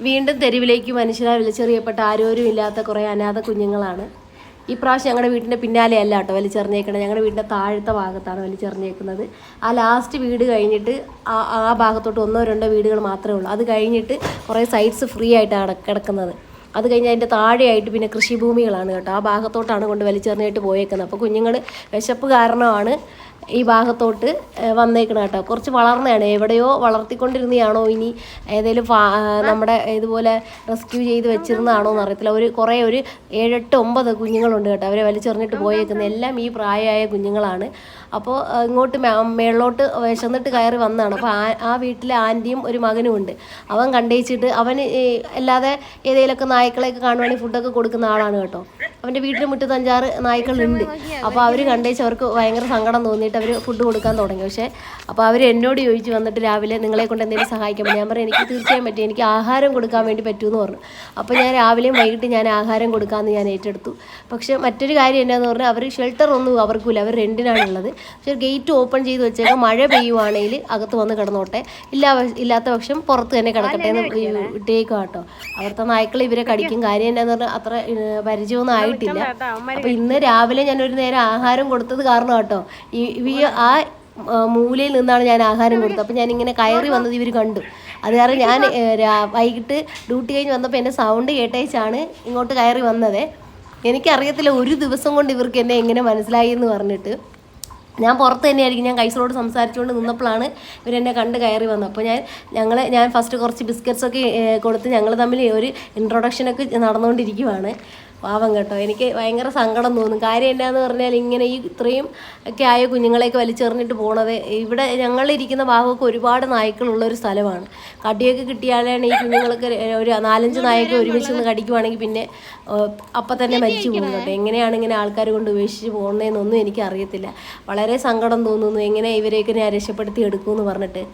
വീണ്ടും തെരുവിലേക്ക് മനുഷ്യരാൽ വലിച്ചെറിയപ്പെട്ട ആരോരും ഇല്ലാത്ത കുറേ അനാഥ കുഞ്ഞുങ്ങളാണ്. ഈ പ്രാവശ്യം ഞങ്ങളുടെ വീടിന്റെ പിന്നാലെ അല്ല കേട്ടോ വലിച്ചെറിഞ്ഞേക്കണത്. ഞങ്ങളുടെ വീടിന്റെ താഴത്തെ ഭാഗത്താണ് വലിച്ചെറിഞ്ഞേക്കുന്നത്. ആ ലാസ്റ്റ് വീട് കഴിഞ്ഞിട്ട് ആ ആ ഭാഗത്തോട്ട് ഒന്നോ രണ്ടോ വീടുകൾ മാത്രമേ ഉള്ളൂ. അത് കഴിഞ്ഞിട്ട് കുറേ സൈറ്റ്സ് ഫ്രീ ആയിട്ടാണ് കിട- കിടക്കുന്നത്. അത് കഴിഞ്ഞ് അതിന്റെ താഴെയായിട്ട് പിന്നെ കൃഷിഭൂമികളാണ് കേട്ടോ. ആ ഭാഗത്തോട്ടാണ് കൊണ്ട് വലിച്ചെറിഞ്ഞിട്ട് പോയേക്കുന്നത്. അപ്പോൾ കുഞ്ഞുങ്ങൾ വിശപ്പ് കാരണമാണ് ഈ ഭാഗത്തോട്ട് വന്നേക്കണം കേട്ടോ. കുറച്ച് വളർന്നതാണ്. എവിടെയോ വളർത്തിക്കൊണ്ടിരുന്നതാണോ ഇനി ഏതെങ്കിലും നമ്മുടെ ഇതുപോലെ റെസ്ക്യൂ ചെയ്ത് വെച്ചിരുന്നതാണോ എന്ന് അറിയത്തില്ല ഒരു കുറേ ഒരു ഏഴെട്ട് ഒമ്പത് കുഞ്ഞുങ്ങളുണ്ട് കേട്ടോ. അവരെ വലിച്ചെറിഞ്ഞിട്ട് പോയേക്കുന്നത്. എല്ലാം ഈ പ്രായമായ കുഞ്ഞുങ്ങളാണ്. അപ്പോൾ ഇങ്ങോട്ട് മേളിലോട്ട് വിശന്നിട്ട് കയറി വന്നതാണ്. അപ്പോൾ ആ ആ വീട്ടിലെ ആന്റിയും ഒരു മകനും ഉണ്ട് അവൻ കണ്ടേച്ചിട്ട് അവന് അല്ലാതെ ഏതെങ്കിലുമൊക്കെ നായ്ക്കളെയൊക്കെ കാണുവാണെങ്കിൽ ഫുഡൊക്കെ കൊടുക്കുന്ന ആളാണ് കേട്ടോ. അവന്റെ വീട്ടിൽ മുറ്റത്ത് അഞ്ചാറ് നായ്ക്കളുണ്ട്. അപ്പോൾ അവർ കണ്ടേച്ച് അവർക്ക് ഭയങ്കര സങ്കടം തോന്നിയിട്ട് അവർ ഫുഡ് കൊടുക്കാൻ തുടങ്ങി. പക്ഷേ അപ്പോൾ അവർ എന്നോട് ചോദിച്ചു വന്നിട്ട് രാവിലെ നിങ്ങളെ കൊണ്ട് എന്തെങ്കിലും സഹായിക്കാൻ പറ്റും ഞാൻ പറഞ്ഞു എനിക്ക് തീർച്ചയായും പറ്റും. എനിക്ക് ആഹാരം കൊടുക്കാൻ വേണ്ടി പറ്റുമെന്ന് പറഞ്ഞു. അപ്പോൾ ഞാൻ രാവിലെയും വൈകിട്ട് ഞാൻ ആഹാരം കൊടുക്കാമെന്ന് ഞാൻ ഏറ്റെടുത്തു. പക്ഷേ മറ്റൊരു കാര്യം എന്നാന്ന് പറഞ്ഞാൽ അവർ ഷെൽട്ടർ ഒന്നും അവർക്കില്ല അവർ റെന്റിനാണുള്ളത് പക്ഷേ ഗേറ്റ് ഓപ്പൺ ചെയ്ത് വെച്ചേക്കാം മഴ പെയ്യുവാണെങ്കിൽ അകത്ത് വന്ന് കിടന്നോട്ടെ. ഇല്ല ഇല്ലാത്ത പക്ഷം പുറത്ത് തന്നെ കിടക്കട്ടെ എന്ന് ഇട്ടേക്കും കേട്ടോ അവിടുത്തെ നായ്ക്കൾ ഇവരെ കടിക്കും. കാര്യം എന്നാന്ന് പറഞ്ഞാൽ അത്ര പരിചയമൊന്നും പരിചയമൊന്നും ആയിട്ടില്ല അപ്പോൾ ഇന്ന് രാവിലെ ഞാൻ ഒരു നേരം ആഹാരം കൊടുത്തത് കാരണം കേട്ടോ? ഈ ആ മൂലയിൽ നിന്നാണ് ഞാൻ ആഹാരം കൊടുത്തത്. അപ്പോൾ ഞാൻ ഇങ്ങനെ കയറി വന്നത് ഇവർ കണ്ടു. അത് കാരണം ഞാൻ വൈകിട്ട് ഡ്യൂട്ടി കഴിഞ്ഞ് വന്നപ്പോൾ എന്റെ സൗണ്ട് കേട്ടേച്ചാണ് ഇങ്ങോട്ട് കയറി വന്നത്. എനിക്കറിയത്തില്ല ഒരു ദിവസം കൊണ്ട് ഇവർക്ക് എന്നെ എങ്ങനെ മനസ്സിലായി എന്ന് പറഞ്ഞിട്ട്. ഞാൻ പുറത്ത് തന്നെയായിരിക്കും. ഞാൻ കൈസറോട് സംസാരിച്ചുകൊണ്ട് നിന്നപ്പോഴാണ് ഇവരെന്നെ കണ്ട് കയറി വന്നത്. അപ്പോൾ ഞാൻ ഞങ്ങൾ ഞാൻ ഫസ്റ്റ് കുറച്ച് ബിസ്ക്കറ്റ്സ് ഒക്കെ ഏഹ്, കൊടുത്ത് ഞങ്ങൾ തമ്മിൽ ഒരു ഇൻട്രൊഡക്ഷനൊക്കെ നടന്നുകൊണ്ടിരിക്കുവാണ് പാവം കേട്ടോ. എനിക്ക് ഭയങ്കര സങ്കടം തോന്നും. കാര്യം എന്നാന്ന് പറഞ്ഞാൽ ഇങ്ങനെ ഈ ഇത്രയും ഒക്കെ ആയ കുഞ്ഞുങ്ങളെയൊക്കെ വലിച്ചെറിഞ്ഞിട്ട് പോണത് ഇവിടെ ഞങ്ങളിരിക്കുന്ന ഭാഗമൊക്കെ ഒരുപാട് നായ്ക്കളുള്ള ഒരു സ്ഥലമാണ്. കടിയൊക്കെ കിട്ടിയാലാണ് ഈ കുഞ്ഞുങ്ങൾക്ക് ഒരു നാലഞ്ച് നായൊക്കെ ഒരുമിച്ച് നിന്ന് കടിക്കുവാണെങ്കിൽ പിന്നെ അപ്പം തന്നെ മരിച്ചു പോകും കേട്ടോ. എങ്ങനെയാണ് ഇങ്ങനെ ആൾക്കാർ കൊണ്ട് ഉപേക്ഷിച്ച് പോകുന്നതെന്നൊന്നും എനിക്ക് അറിയത്തില്ല വളരെ സങ്കടം തോന്നുന്നു. എങ്ങനെ ഇവരെയൊക്കെ ഞാൻ രക്ഷപ്പെടുത്തി എടുക്കുമെന്ന് പറഞ്ഞിട്ട്.